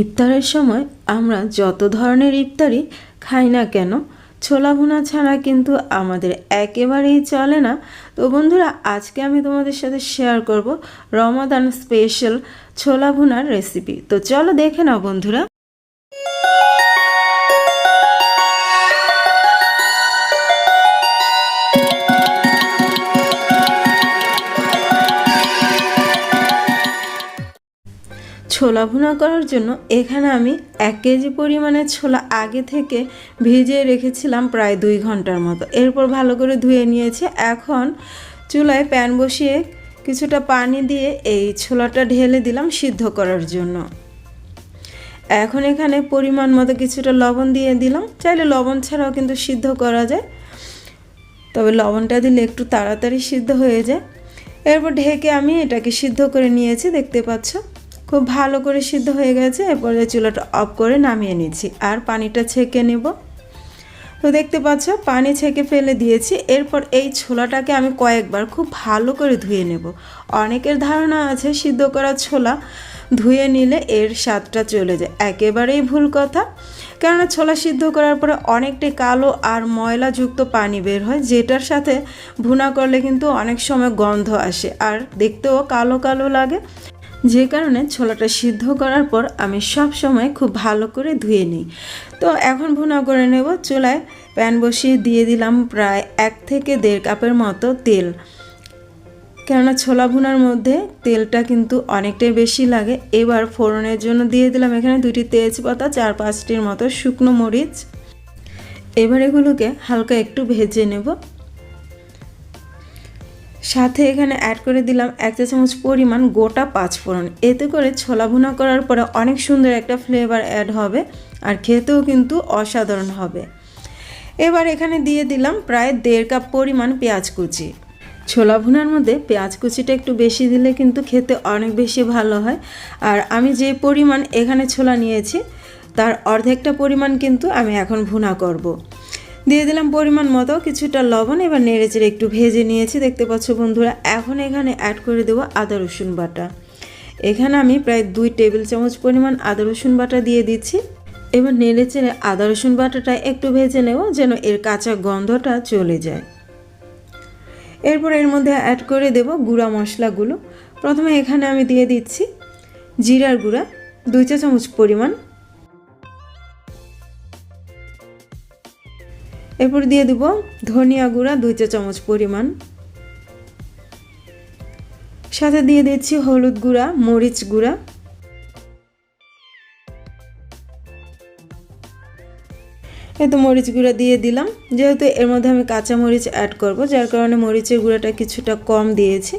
ইফতারের সময় আমরা যত ধরনের ইফতারি খাই না কেন, ছোলা ভুনা ছাড়া কিন্তু আমাদের একেবারেই চলে না। তো বন্ধুরা, আজকে আমি তোমাদের সাথে শেয়ার করব রমাদান স্পেশাল ছোলা ভুনার রেসিপি তো চলো দেখে নাও বন্ধুরা। ছোলা ভুনা করার জন্য এখানে আমি এক কেজি পরিমাণে ছোলা আগে থেকে ভিজিয়ে রেখেছিলাম প্রায় দুই ঘণ্টার মতো। এরপর ভালো করে ধুয়ে নিয়েছি। এখন চুলায় প্যান বসিয়ে কিছুটা পানি দিয়ে এই ছোলাটা ঢেলে দিলাম সিদ্ধ করার জন্য। এখন এখানে পরিমাণ মতো কিছুটা লবণ দিয়ে দিলাম। চাইলে লবণ ছাড়াও কিন্তু সিদ্ধ করা যায়। তবে লবণটা দিলে একটু তাড়াতাড়ি সিদ্ধ হয়ে যায়। এরপর ঢেকে আমি এটাকে সিদ্ধ করে নিয়েছি, দেখতে পাচ্ছ? খুব ভালো করে সিদ্ধ হয়ে গেছে, এরপরে চুলাটা অফ করে নামিয়ে নিচ্ছি। আর পানিটা ছেঁকে নেব। তো দেখতে পাচ্ছ, পানি ছেঁকে ফেলে দিয়েছি। এরপর এই ছোলাটাকে আমি কয়েকবার খুব ভালো করে ধুয়ে নেব। অনেকের ধারণা আছে সিদ্ধ করা ছোলা ধুয়ে নিলে এর স্বাদটা চলে যায়। একেবারেই ভুল কথা। কেননা ছোলা সিদ্ধ করার পরে অনেকটাই কালো আর ময়লাযুক্ত পানি বের হয়, যেটার সাথে ভুনা করলে কিন্তু অনেক সময় গন্ধ আসে। আর দেখতেও কালো কালো লাগে। যে কারণে ছোলাটা সিদ্ধ করার পর আমি সব সময় খুব ভালো করে ধুয়ে নিই। তো এখন ভুনা করে নেব চুলায়। প্যান বসিয়ে দিয়ে দিলাম প্রায় এক থেকে দেড় কাপের মতো তেল। কেননা ছোলা ভুনার মধ্যে তেলটা কিন্তু অনেকটাই বেশি লাগে। এবার ফোড়নের জন্য দিয়ে দিলাম এখানে দুটি তেজপাতা, চার পাঁচটির মতো শুকনো মরিচ। এবার এগুলোকে হালকা একটু ভেজে নেব। সাথে এখানে অ্যাড করে দিলাম এক চা চামচ পরিমাণ গোটা পাঁচ ফোড়ন এতে করে ছোলা ভুনা করার পরে অনেক সুন্দর একটা ফ্লেভার অ্যাড হবে আর খেতেও কিন্তু অসাধারণ হবে। এবার এখানে দিয়ে দিলাম প্রায় দেড় কাপ পরিমাণ পেঁয়াজ কুচি। ছোলা ভুনার মধ্যে পেঁয়াজ কুচিটা একটু বেশি দিলে কিন্তু খেতে অনেক বেশি ভালো হয়। আর আমি যে পরিমাণ এখানে ছোলা নিয়েছি, তার অর্ধেকটা পরিমাণ কিন্তু আমি এখন ভুনা করব। দিয়ে দিলাম পরিমাণ মতো, কিছুটা লবণ, এবার নেড়েচেড়ে একটু ভেজে নিয়েছি। দেখতে পাচ্ছ বন্ধুরা, এখন এখানে অ্যাড করে দেবো আদা, রসুন বাটা। এখানে আমি প্রায় দুই টেবিল চামচ পরিমাণ আদা, রসুন বাটা দিয়ে দিচ্ছি। এবার নেড়েচেড়ে আদা, রসুন বাটাটা একটু ভেজে নেব যেন এর কাঁচা গন্ধটা চলে যায়। এরপর এর মধ্যে অ্যাড করে দেব গুঁড়া মশলাগুলো। প্রথমে এখানে আমি দিয়ে দিচ্ছি জিরার গুঁড়া, দুই চা চামচ পরিমাণ এরপর দিয়ে দিব ধনিয়া গুঁড়া, দুই চা চামচ পরিমাণ। সাথে দিয়ে দিচ্ছি হলুদ গুঁড়া, মরিচ গুঁড়া। এই তো মরিচ গুঁড়া দিয়ে দিলাম। যেহেতু এর মধ্যে আমি কাঁচা মরিচ অ্যাড করব, যার কারণে মরিচের গুঁড়াটা কিছুটা কম দিয়েছি।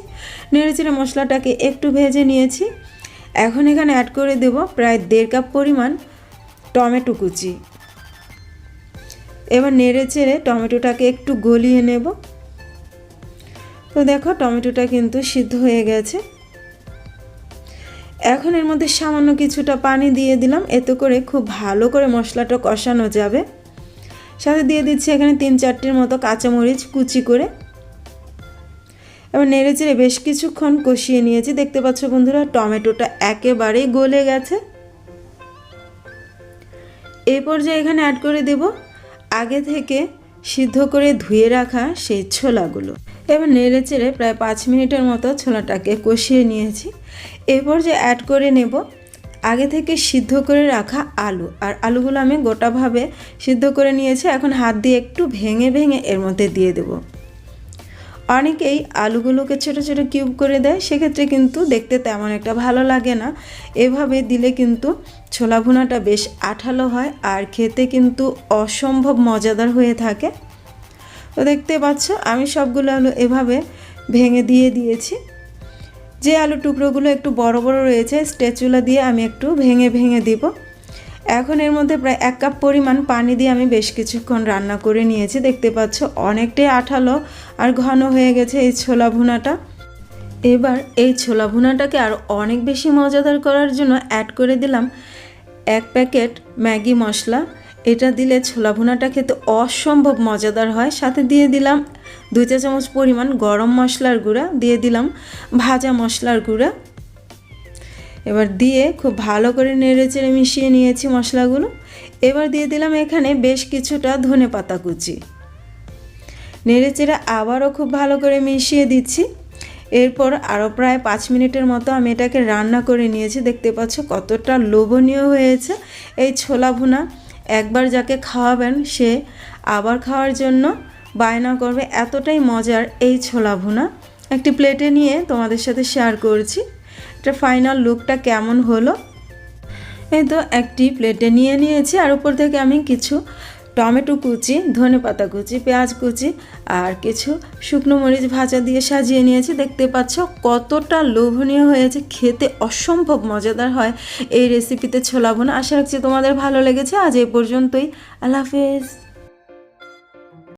নেড়েচেড়ে মশলাটাকে একটু ভেজে নিয়েছি। এখন এখানে অ্যাড করে দেব প্রায় দেড় কাপ পরিমাণ টমেটো কুচি। এবার নেড়ে চেড়ে টমেটোটাকে একটু গলিয়ে নেব। তো দেখো টমেটোটা কিন্তু সিদ্ধ হয়ে গেছে। এখন এর মধ্যে সামান্য কিছুটা পানি দিয়ে দিলাম, এতে করে খুব ভালো করে মশলাটা কষানো যাবে। সাথে দিয়ে দিচ্ছি এখানে তিন চারটির মতো কাঁচামরিচ কুচি করে। এবার নেড়ে চেড়ে বেশ কিছুক্ষণ কষিয়ে নিয়েছি। দেখতে পাচ্ছ বন্ধুরা, টমেটোটা একেবারেই গলে গেছে। এই পর্যায়ে এখানে অ্যাড করে দেব আগে থেকে সিদ্ধ করে ধুয়ে রাখা সেই ছোলাগুলো। এবার নেড়ে চেড়ে প্রায় পাঁচ মিনিটের মতো ছোলাটাকে কষিয়ে নিয়েছি। এরপর যে অ্যাড করে নেব, আগে থেকে সিদ্ধ করে রাখা আলু। আর আলুগুলো আমি গোটাভাবে সিদ্ধ করে নিয়েছি। এখন হাত দিয়ে একটু ভেঙে ভেঙে এর মধ্যে দিয়ে দেব। অনেকেই আলুগুলোকে ছোটো ছোটো কিউব করে দেয়, সেক্ষেত্রে কিন্তু দেখতে তেমন একটা ভালো লাগে না। এভাবে দিলে কিন্তু ছোলা ভুনাটা বেশ আঠালো হয় আর খেতে কিন্তু অসম্ভব মজাদার হয়ে থাকে। তো দেখতে পাচ্ছ, আমি সবগুলো আলু এভাবে ভেঙে দিয়ে দিয়েছি। যে আলু টুকরোগুলো একটু বড় বড় রয়েছে, স্ট্যাচুলা দিয়ে আমি একটু ভেঙে ভেঙে দিব। এখন এর মধ্যে প্রায় এক কাপ পরিমাণ পানি দিয়ে আমি বেশ কিছুক্ষণ রান্না করে নিয়েছি। দেখতে পাচ্ছ, অনেকটাই আঠালো আর ঘন হয়ে গেছে এই ছোলা ভুনাটা। এবার এই ছোলা ভুনাটাকে আর অনেক বেশি মজাদার করার জন্য অ্যাড করে দিলাম এক প্যাকেট ম্যাগি মশলা। এটা দিলে ছোলা ভুনাটা খেতে অসম্ভব মজাদার হয়। সাথে দিয়ে দিলাম দুই চা চামচ পরিমাণ গরম মশলার গুঁড়া। দিয়ে দিলাম ভাজা মশলার গুঁড়া। এবার দিয়ে খুব ভালো করে নেড়ে চেড়ে মিশিয়ে নিয়েছি মশলাগুলো। এবার দিয়ে দিলাম এখানে বেশ কিছুটা ধনে পাতা কুচি। নেড়ে চেড়ে আবারও খুব ভালো করে মিশিয়ে দিচ্ছি। এরপর আরও প্রায় পাঁচ মিনিটের মতো আমি এটাকে রান্না করে নিয়েছি। দেখতে পাচ্ছ কতটা লোভনীয় হয়েছে এই ছোলা ভুনা। একবার যাকে খাওয়াবেন সে আবার খাওয়ার জন্য বায়না করবে। এতটাই মজার এই ছোলা ভুনা। একটি প্লেটে নিয়ে তোমাদের সাথে শেয়ার করছি। এটা ফাইনাল লুকটা কেমন হলো? এই তো একটি প্লেটে নিয়ে নিয়েছি, আর উপর থেকে আমি কিছু টমেটো কুচি, ধনে পাতা কুচি, পেঁয়াজ কুচি, আর কিছু শুকনো মরিচ ভাজা দিয়ে সাজিয়ে নিয়েছি। দেখতে পাচ্ছ কতটা লোভনীয় হয়েছে, খেতে অসম্ভব মজাদার হয়। এই রেসিপিতে ছোলা বোনা আশা রাখছি তোমাদের ভালো লেগেছে। আজ এই পর্যন্তই। আল্লাহ হাফেজ।